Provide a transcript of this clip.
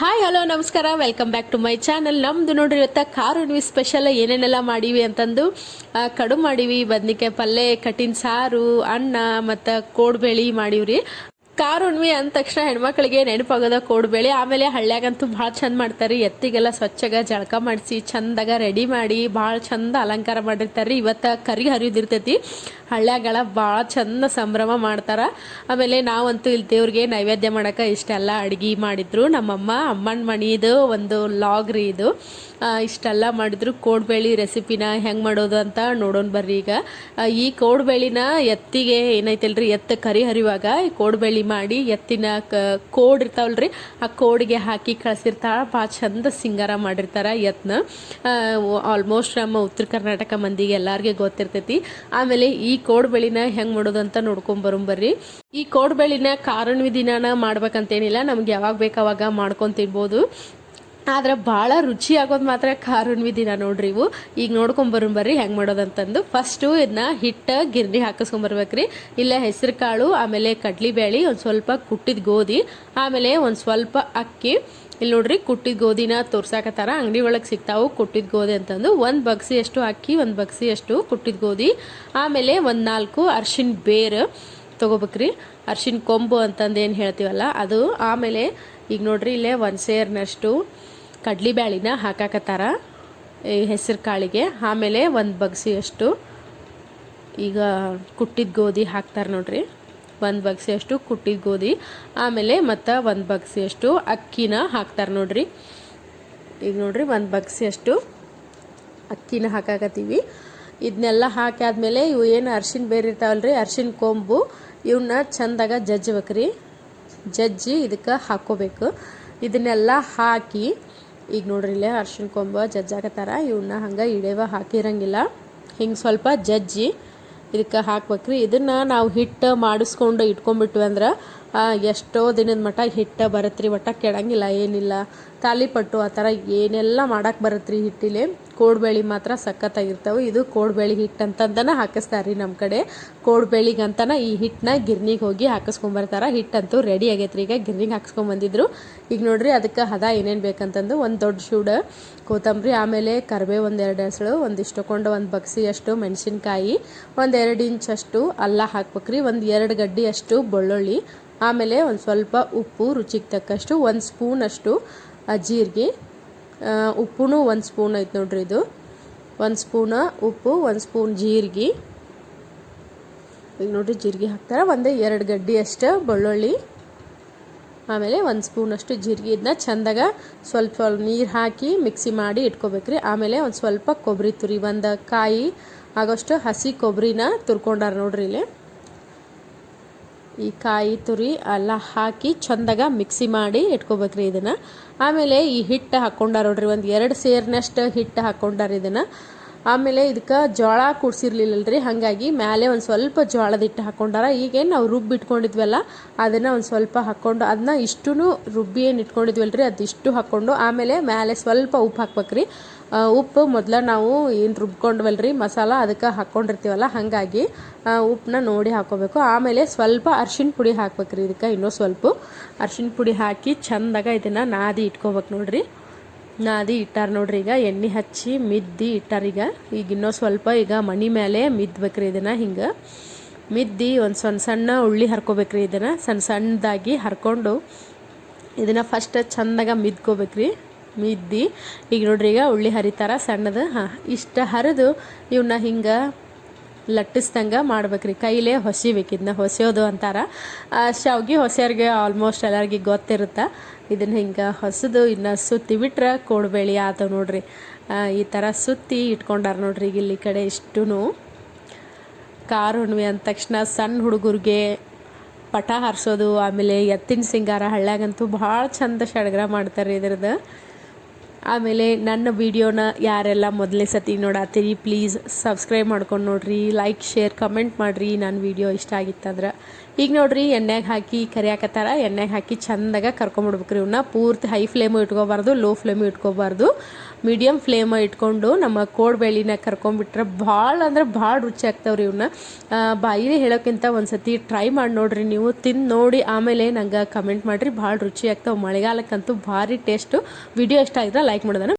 Hi hello ನಮಸ್ಕಾರ. Welcome back to my channel ನಮ್ದು ನೋಡ್ರಿ ಇವತ್ತ ಖಾರ ಉಣ್ವಿ ಸ್ಪೆಷಲ್ ಏನೇನೆಲ್ಲ ಮಾಡೀವಿ ಅಂತಂದು ಕಡು ಮಾಡೀವಿ. ಬದ್ನಿಕಾಯಿ ಪಲ್ಯ ಕಟ್ಟಿನ ಸಾರು, ಅನ್ನ ಮತ್ತು ಕೋಡ್ಬೇಳಿ ಮಾಡೀವ್ರಿ. ಉಣ್ವಿ ಅಂದ ತಕ್ಷಣ ಹೆಣ್ಮಕ್ಳಿಗೆ ನೆನಪಾಗೋದ ಕೋಡ್ಬೇಳಿ. ಆಮೇಲೆ ಹಳ್ಳ್ಯಾಗಂತೂ ಭಾಳ ಚಂದ ಮಾಡ್ತಾರೆ ಎತ್ತಿಗೆಲ್ಲ ಸ್ವಚ್ಛಗ ಜಳಕ ಮಾಡಿಸಿ ಚಂದಾಗ ರೆಡಿ ಮಾಡಿ ಭಾಳ ಚಂದ ಅಲಂಕಾರ ಮಾಡಿರ್ತಾರೆ ಇವತ್ತು ಕರಿ ಹರಿಯೋದಿರ್ತೈತಿ ಹಳ್ಳ್ಯಾಗಳ ಭಾಳ ಚಂದ ಸಂಭ್ರಮ ಮಾಡ್ತಾರ. ಆಮೇಲೆ ನಾವಂತೂ ಇಲ್ಲಿ ದೇವ್ರಿಗೆ ನೈವೇದ್ಯ ಮಾಡಕ್ಕೆ ಇಷ್ಟೆಲ್ಲ ಅಡ್ಗೆ ಮಾಡಿದ್ರು. ನಮ್ಮಮ್ಮ, ಅಮ್ಮನ ಮಣಿದು ಒಂದು ಲಾಗ್ ರೀ ಇದು. ಇಷ್ಟೆಲ್ಲ ಮಾಡಿದ್ರು. ಕೋಡ್ಬೇಳಿ ರೆಸಿಪಿನ ಹೆಂಗೆ ಮಾಡೋದು ಅಂತ ನೋಡೋಣ ಬರ್ರಿ ಈಗ. ಈ ಕೋಡ್ಬೇಳಿನ ಎತ್ತಿಗೆ ಏನೈತಲ್ರಿ? ಎತ್ತ ಕರಿ ಹರಿಯುವಾಗ ಈ ಕೋಡ್ಬೇಳಿ ಮಾಡಿ ಎತ್ತಿನ ಕ ಕೋಡ್ ರೀ ಆ ಕೋಡಿಗೆ ಹಾಕಿ ಕಳ್ಸಿರ್ತಾಳ. ಭಾಳ ಚಂದ ಸಿಂಗಾರ ಮಾಡಿರ್ತಾರ ಎತ್ನ ಆಲ್ಮೋಸ್ಟ್ ನಮ್ಮ ಉತ್ತರ ಕರ್ನಾಟಕ ಮಂದಿಗೆ ಎಲ್ಲಾರ್ಗೆ ಗೊತ್ತಿರ್ತೈತಿ. ಆಮೇಲೆ ಈ ಕೋಡ್ಬೇಳಿನ ಹೆಂಗೆ ಮಾಡೋದು ಅಂತ ನೋಡ್ಕೊಂಡ್ ಬರೋಂಬರ್ರಿ ಈ ಕೋಡ್ಬೇಳಿನ ಕಾರಣವಿ ದಿನಾನ ಮಾಡ್ಬೇಕಂತೇನಿಲ್ಲ. ನಮ್ಗೆ ಯಾವಾಗ ಬೇಕಾವಾಗ ಮಾಡ್ಕೊಂಡ್ ತಿನ್ಬೋದು. ಆದ್ರೆ ಭಾಳ ರುಚಿ ಆಗೋದು ಮಾತ್ರ ಖಾರುಣ್ವಿ ದಿನ ನೋಡ್ರಿ ಇವು. ಈಗ ನೋಡ್ಕೊಂಡ್ ಬರ್ರಿ, ಹೆಂಗೆ ಮಾಡೋದಂತಂದು ಫಸ್ಟು ಇದನ್ನ ಹಿಟ್ಟು, ಗಿರ್ನಿ ಹಾಕಿಸ್ಕೊಂಬರ್ಬೇಕ್ರಿ ಇಲ್ಲ ಹೆಸರು ಕಾಳು, ಆಮೇಲೆ ಕಡ್ಲಿಬೇಳೆ ಒಂದು ಸ್ವಲ್ಪ ಕುಟ್ಟಿದ ಗೋಧಿ, ಆಮೇಲೆ ಒಂದು ಸ್ವಲ್ಪ ಅಕ್ಕಿ. ಇಲ್ಲಿ ನೋಡ್ರಿ ಕುಟ್ಟಿದ ಗೋಧಿನ ತೋರ್ಸಾಕತ್ತಾರ. ಅಂಗಡಿ ಒಳಗೆ ಸಿಗ್ತಾವು ಕುಟ್ಟಿದ ಗೋಧಿ ಅಂತಂದು. ಒಂದು ಬಗ್ಸಿ ಅಷ್ಟು ಅಕ್ಕಿ, ಒಂದು ಬಗ್ಸಿ ಅಷ್ಟು ಕುಟ್ಟಿದ ಗೋಧಿ, ಆಮೇಲೆ ಒಂದು ನಾಲ್ಕು ಅರ್ಶಿನ ಬೇರು ತೊಗೋಬೇಕ್ರಿ. ಅರ್ಶಿನ ಕೊಂಬು ಅಂತಂದು ಏನು ಹೇಳ್ತೀವಲ್ಲ, ಅದು. ಆಮೇಲೆ ಈಗ ನೋಡ್ರಿ ಇಲ್ಲೇ ಒಂದು ಸೇರ್ನಷ್ಟು ಕಡ್ಲಿಬ್ಯಾಳಿನ ಹಾಕಾಕತ್ತಾರ. ಈ ಹೆಸರು ಕಾಳಿಗೆ. ಆಮೇಲೆ ಒಂದು ಬಗ್ಸಿಯಷ್ಟು ಈಗ ಕುಟ್ಟಿದ ಗೋಧಿ ಹಾಕ್ತಾರೆ ನೋಡ್ರಿ. ಒಂದು ಬಗ್ಸಿಯಷ್ಟು ಕುಟ್ಟಿದ ಗೋಧಿ. ಆಮೇಲೆ ಮತ್ತು ಒಂದು ಬಗ್ಸಿಯಷ್ಟು ಅಕ್ಕಿನ ಹಾಕ್ತಾರೆ ನೋಡ್ರಿ. ಈಗ ನೋಡ್ರಿ ಒಂದು ಬಗ್ಸಿಯಷ್ಟು ಅಕ್ಕಿನ ಹಾಕಾಕತ್ತೀವಿ. ಇದನ್ನೆಲ್ಲ ಹಾಕಿ ಆದಮೇಲೆ ಇವು ಏನು ಅರ್ಶಿನ ಬೇರೆ ರೀ ಅರ್ಶಿನ ಕೊಂಬು ಇವನ್ನ ಚಂದಾಗ ಜಜ್ಬೇಕ್ರಿ ಜಜ್ಜಿ ಇದಕ್ಕೆ ಹಾಕ್ಕೋಬೇಕು ಇದನ್ನೆಲ್ಲ ಹಾಕಿ ಈಗ ನೋಡ್ರಿ ಇಲ್ಲೇ ಅರ್ಶಿನ ಕೊಂಬ ಜಜ್ಜಾಕತ್ತಾರ ಇವನ್ನ ಹಂಗೆ ಇಡೇವ ಹಾಕಿರಂಗಿಲ್ಲ. ಹಿಂಗೆ ಸ್ವಲ್ಪ ಜಜ್ಜಿ ಇದಕ್ಕೆ ಹಾಕ್ಬೇಕ್ರಿ. ಇದನ್ನು ನಾವು ಹಿಟ್ಟು ಮಾಡಿಸ್ಕೊಂಡು ಇಟ್ಕೊಂಡ್ಬಿಟ್ವಿ ಅಂದ್ರೆ ಎಷ್ಟೋ ದಿನದ ಮಟ್ಟ ಹಿಟ್ಟು ಬರತ್ರಿ, ಒಟ್ಟ ಕೆಡಂಗಿಲ್ಲ, ಏನಿಲ್ಲ. ತಾಲಿಪಟ್ಟು ಆ ಥರ ಏನೆಲ್ಲ ಮಾಡಕ್ಕೆ ರೀ ಹಿಟ್ಟಿಲೆ, ಕೋಡ್ಬೇಳಿ ಮಾತ್ರ ಸಖತ್ತಾಗಿರ್ತಾವೆ. ಇದು ಕೋಡ್ಬೇಳಿ ಹಿಟ್ಟು ಅಂತಂದನ ಹಾಕಿಸ್ತಾರೆ ರೀ ನಮ್ಮ ಕಡೆ. ಕೋಡ್ಬೇಳಿಗಂತನ ಈ ಹಿಟ್ಟನ್ನ ಗಿರ್ನಿಗೆ ಹೋಗಿ ಹಾಕಿಸ್ಕೊಂಬರ್ತಾರೆ. ಹಿಟ್ಟಂತೂ ರೆಡಿ ಆಗೈತ್ರಿ. ಈಗ ಗಿರ್ನಿಗೆ ಹಾಕಿಸ್ಕೊಂಬಂದಿದ್ರು. ಈಗ ನೋಡ್ರಿ ಅದಕ್ಕೆ ಹದ ಏನೇನು ಬೇಕಂತಂದು. ಒಂದು ದೊಡ್ಡ ಶೂಡ, ಕೊತ್ತಂಬರಿ, ಆಮೇಲೆ ಕರಿಬೇವು ಒಂದು ಎರಡು ಹೆಸಳು ಒಂದಿಷ್ಟು ಕೊಂಡು ಒಂದು ಬಗ್ಸಿ ಅಷ್ಟು ಮೆಣಸಿನ್ಕಾಯಿ, ಒಂದು ಎರಡು ಇಂಚಷ್ಟು ಅಲ್ಲ ಹಾಕ್ಬೇಕ್ರಿ. ಒಂದು ಎರಡು ಗಡ್ಡಿ ಅಷ್ಟು ಬೆಳ್ಳುಳ್ಳಿ ಆಮೇಲೆ ಒಂದು ಸ್ವಲ್ಪ ಉಪ್ಪು, ರುಚಿಗೆ ತಕ್ಕಷ್ಟು, ಒಂದು ಸ್ಪೂನಷ್ಟು ಜೀರಿಗೆ. ಉಪ್ಪು ಒಂದು ಸ್ಪೂನ್ ಐತೆ ನೋಡ್ರಿ ಇದು. ಒಂದು ಸ್ಪೂನ ಉಪ್ಪು, ಒಂದು ಸ್ಪೂನ್ ಜೀರಿಗೆ. ಈಗ ನೋಡ್ರಿ ಜೀರಿಗೆ ಹಾಕ್ತಾರೆ, ಒಂದೇ ಎರಡು ಗಡ್ಡಿ ಅಷ್ಟು ಬೆಳ್ಳುಳ್ಳಿ. ಆಮೇಲೆ ಒಂದು ಸ್ಪೂನಷ್ಟು ಜೀರಿಗೆ ಇದನ್ನ ಚಂದಾಗ ಸ್ವಲ್ಪ ಸ್ವಲ್ಪ ನೀರು ಹಾಕಿ ಮಿಕ್ಸಿ ಮಾಡಿ ಇಟ್ಕೋಬೇಕ್ರಿ. ಆಮೇಲೆ ಒಂದು ಸ್ವಲ್ಪ ಕೊಬ್ಬರಿ ತುರಿ, ಒಂದು ಕಾಯಿ, ಆಗೋಷ್ಟು ಹಸಿ ಕೊಬ್ಬರಿನ ತುರ್ಕೊಂಡಾರ ನೋಡ್ರಿ ಇಲ್ಲಿ. ಈ ಕಾಯಿ ತುರಿ ಎಲ್ಲ ಹಾಕಿ ಚಂದಾಗ ಮಿಕ್ಸಿ ಮಾಡಿ ಇಟ್ಕೋಬೇಕ್ರಿ ಇದನ್ನು. ಆಮೇಲೆ ಈ ಹಿಟ್ಟು ಹಾಕ್ಕೊಂಡಾರ ನೋಡ್ರಿ, ಒಂದು ಎರಡು ಸೇರಿನಷ್ಟು ಹಿಟ್ಟು ಹಾಕ್ಕೊಂಡಾರ ಇದನ್ನು. ಆಮೇಲೆ ಇದಕ್ಕೆ ಜೋಳ ಕೂಡ್ಸಿರ್ಲಿಲ್ಲಲ್ರಿ, ಹಾಗಾಗಿ ಮೇಲೆ ಒಂದು ಸ್ವಲ್ಪ ಜೋಳದ ಹಿಟ್ಟು ಹಾಕ್ಕೊಂಡಾರ ಈಗೇನು ನಾವು ರುಬ್ಬಿ ಇಟ್ಕೊಂಡಿದ್ವಲ್ಲ, ಅದನ್ನು ಒಂದು ಸ್ವಲ್ಪ ಹಾಕ್ಕೊಂಡು ಅದನ್ನ ಇಷ್ಟು ರುಬ್ಬಿ ಏನು ಇಟ್ಕೊಂಡಿದ್ವಲ್ರಿ ಅದಿಷ್ಟು ಹಾಕ್ಕೊಂಡು ಆಮೇಲೆ ಮೇಲೆ ಸ್ವಲ್ಪ ಉಪ್ಪು ಹಾಕ್ಬೇಕ್ರಿ. ಉಪ್ಪು ಮೊದಲ ನಾವು ಏನು ರುಬ್ಕೊಂಡ್ವಲ್ರಿ, ಮಸಾಲ ಅದಕ್ಕೆ ಹಾಕ್ಕೊಂಡಿರ್ತೀವಲ್ಲ ಹಾಗಾಗಿ ಉಪ್ಪನ್ನ ನೋಡಿ ಹಾಕ್ಕೋಬೇಕು ಆಮೇಲೆ ಸ್ವಲ್ಪ ಅರ್ಶಿಣ ಪುಡಿ ಹಾಕ್ಬೇಕ್ರಿ ಇದಕ್ಕೆ ಇನ್ನೂ ಸ್ವಲ್ಪ. ಅರ್ಶಿಣ ಪುಡಿ ಹಾಕಿ ಚಂದಾಗ ಇದನ್ನು ನಾದಿ ಇಟ್ಕೋಬೇಕು ನೋಡಿರಿ. ನಾದಿ ಇಟ್ಟಾರ ನೋಡ್ರಿ ಈಗ, ಎಣ್ಣೆ ಹಚ್ಚಿ ಮಿದ್ದಿ ಇಟ್ಟಾರ ಈಗ. ಈಗ ಇನ್ನೂ ಸ್ವಲ್ಪ ಈಗ ಮಣಿ ಮೇಲೆ ಮಿದ್ಬೇಕ್ರಿ ಇದನ್ನು ಹಿಂಗೆ. ಮಿದ್ದಿ ಒಂದು ಸಣ್ಣ ಸಣ್ಣ ಉಳ್ಳಿ ಹರ್ಕೋಬೇಕ್ರಿ ಇದನ್ನು. ಸಣ್ಣ ಸಣ್ಣದಾಗಿ ಹರ್ಕೊಂಡು ಇದನ್ನು ಫಸ್ಟ್ ಚಂದಾಗ ಮಿದ್ಕೋಬೇಕ್ರಿ. ಮಿದ್ದಿ. ಈಗ ನೋಡ್ರಿ, ಈಗ ಉಳ್ಳಿ ಹರಿತಾರ, ಸಣ್ಣದು. ಹಾಂ, ಇಷ್ಟ ಹರಿದು ಇವನ್ನ ಹಿಂಗೆ ಲಟ್ಟಿಸ್ದಂಗೆ ಮಾಡ್ಬೇಕ್ರಿ. ಕೈಲೇ ಹೊಸಿಬೇಕು ಇದನ್ನ ಹೊಸೆಯೋದು ಅಂತಾರ. ಶಾವ್ಗೆ ಹೊಸ್ಯಾರಿಗೆ ಆಲ್ಮೋಸ್ಟ್ ಎಲ್ಲರಿಗೆ ಗೊತ್ತಿರುತ್ತೆ. ಇದನ್ನ ಹಿಂಗೆ ಹೊಸದು, ಇನ್ನು ಸುತ್ತಿ ಬಿಟ್ರೆ ಕೋಡ್ಬೇಳಿ ಆತ ನೋಡ್ರಿ. ಈ ಥರ ಸುತ್ತಿ ಇಟ್ಕೊಂಡಾರ ನೋಡ್ರಿ ಈಗ ಇಲ್ಲಿ ಕಡೆ ಇಷ್ಟೂ ಕಾರ್ ಹುಣ್ಣಿಮೆ ಅಂದ ತಕ್ಷಣ ಸಣ್ಣ ಹುಡುಗರಿಗೆ ಪಟ ಹಾರಿಸೋದು, ಆಮೇಲೆ ಎತ್ತಿನ ಸಿಂಗಾರ ಹಳ್ಳ್ಯಾಗಂತೂ ಭಾಳ ಚಂದ ಸಡಗರ ಮಾಡ್ತಾರೆ ಇದ್ರದ್ದು ಆಮೇಲೆ ನನ್ನ ವಿಡಿಯೋನ ಯಾರೆಲ್ಲ ಮೊದಲೇ ಸತಿ ನೋಡತ್ತೀರಿ ಪ್ಲೀಸ್ ಸಬ್ಸ್ಕ್ರೈಬ್ ಮಾಡ್ಕೊಂಡು ನೋಡ್ರಿ ಲೈಕ್ ಶೇರ್ ಕಮೆಂಟ್ ಮಾಡಿರಿ. ನನ್ನ ವಿಡಿಯೋ ಇಷ್ಟ ಆಗಿತ್ತಂದ್ರೆ. ಈಗ ನೋಡ್ರಿ, ಎಣ್ಣೆಗೆ ಹಾಕಿ ಕರಿಯಾಕತ್ತಾರ. ಎಣ್ಣೆಗೆ ಹಾಕಿ ಚಂದಾಗ ಕರ್ಕೊಂಬಿಡ್ಬೇಕ್ರಿ ಇವನ್ನ ಪೂರ್ತಿ ಹೈ ಫ್ಲೇಮು ಇಟ್ಕೋಬಾರ್ದು ಲೋ ಫ್ಲೇಮು ಇಟ್ಕೋಬಾರ್ದು. ಮೀಡಿಯಮ್ ಫ್ಲೇಮ್ ಇಟ್ಕೊಂಡು ನಮ್ಮ ಕೋಡ್ಬೇಳಿನ ಕರ್ಕೊಂಡ್ಬಿಟ್ರೆ ಭಾಳ ಅಂದರೆ ಭಾಳ ರುಚಿ ಆಗ್ತಾವ್ರಿ ಇವನ್ನ ಬಾಯಿನೇ ಹೇಳೋಕ್ಕಿಂತ ಒಂದ್ಸತಿ ಟ್ರೈ ಮಾಡಿ ನೋಡ್ರಿ ನೀವು, ತಿಂದು ನೋಡಿ ಆಮೇಲೆ ನಂಗೆ ಕಮೆಂಟ್ ಮಾಡಿರಿ, ಭಾಳ ರುಚಿ ಆಗ್ತಾವೆ. ಮಳೆಗಾಲಕ್ಕಂತೂ ಭಾರಿ ಟೇಸ್ಟು ವಿಡಿಯೋ ಇಷ್ಟ ಆಗಿದ್ರೆ ಲೈಕ್ ಮಾಡೋದನ್ನ